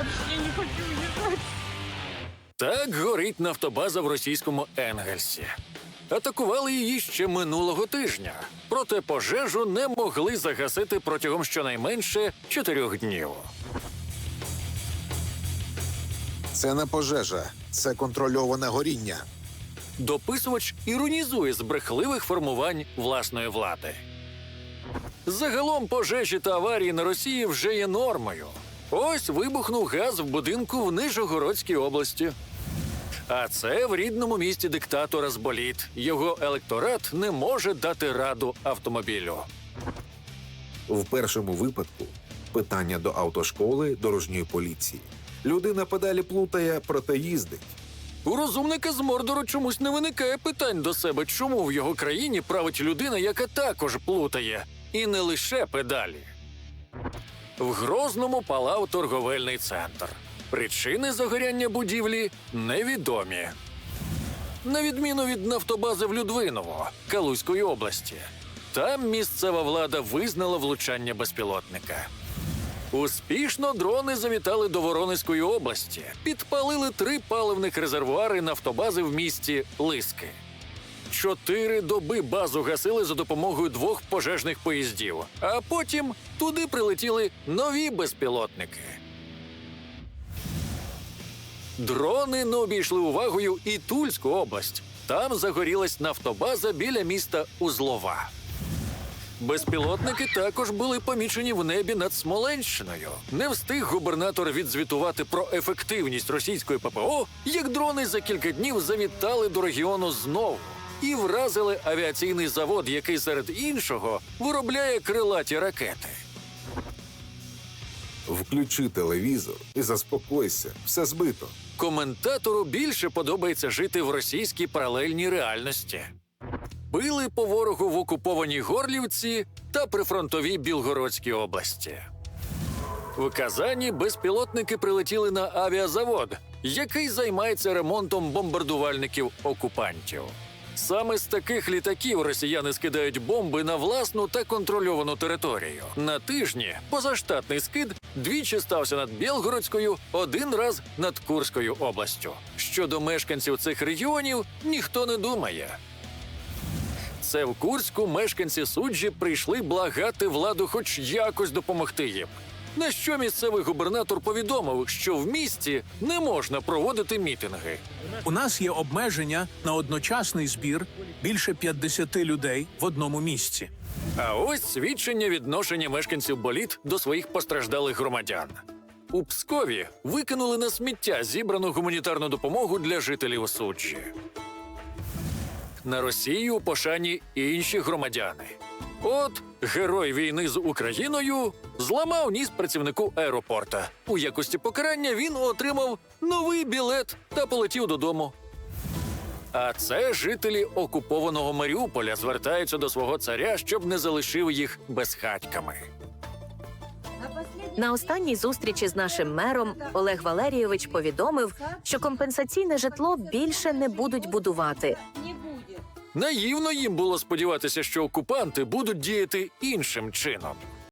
вообще не хочу ехать. Так горить нафтобаза в російському Енгельсі. Атакували її ще минулого тижня, проте пожежу не могли загасити протягом щонайменше чотирьох днів. Це не пожежа, це контрольоване горіння. Дописувач іронізує з брехливих формувань власної влади. Загалом пожежі та аварії на Росії вже є нормою. Ось вибухнув газ в будинку в Нижогородській області. А це в рідному місті диктатора зболіт. Його електорат не може дати раду автомобілю. В першому випадку питання до автошколи дорожньої поліції. Людина педалі плутає, проте їздить. У розумника з Мордору чомусь не виникає питань до себе, чому в його країні править людина, яка також плутає, і не лише педалі. В Грозному палав торговельний центр. Причини загоряння будівлі невідомі. На відміну від нафтобази в Людвиново, Калузької області. Там місцева влада визнала влучання безпілотника. Успішно дрони завітали до Воронезької області, підпалили три паливних резервуари нафтобази в місті Лиски. Чотири доби базу гасили за допомогою двох пожежних поїздів, а потім туди прилетіли нові безпілотники. Дрони не обійшли увагою і Тульську область. Там загорілась нафтобаза біля міста Узлова. Безпілотники також були помічені в небі над Смоленщиною. Не встиг губернатор відзвітувати про ефективність російської ППО, як дрони за кілька днів завітали до регіону знову і вразили авіаційний завод, який серед іншого виробляє крилаті ракети. Включи телевізор і заспокойся, все збито. Коментатору більше подобається жити в російській паралельній реальності. Били по ворогу в окупованій Горлівці та прифронтовій Білгородській області. В Казані безпілотники прилетіли на авіазавод, який займається ремонтом бомбардувальників окупантів. Саме з таких літаків росіяни скидають бомби на власну та контрольовану територію. На тижні позаштатний скид двічі стався над Білгородською, один раз над Курською областю. Щодо мешканців цих регіонів ніхто не думає. Це в Курську мешканці суджі прийшли благати владу хоч якось допомогти їм. На що місцевий губернатор повідомив, що в місті не можна проводити мітинги. У нас є обмеження на одночасний збір більше 50 людей в одному місці. А ось свідчення відношення мешканців боліт до своїх постраждалих громадян. У Пскові викинули на сміття зібрану гуманітарну допомогу для жителів суджі. На Росію у пошані інші громадяни. От герой війни з Україною зламав ніс працівнику аеропорта. У якості покарання він отримав новий білет та полетів додому. А це жителі окупованого Маріуполя звертаються до свого царя, щоб не залишив їх безхатьками. На останній зустрічі з нашим мером Олег Валерійович повідомив, що компенсаційне житло більше не будуть будувати. Наївно їм було сподіватися, що окупанти будуть діяти іншим чином.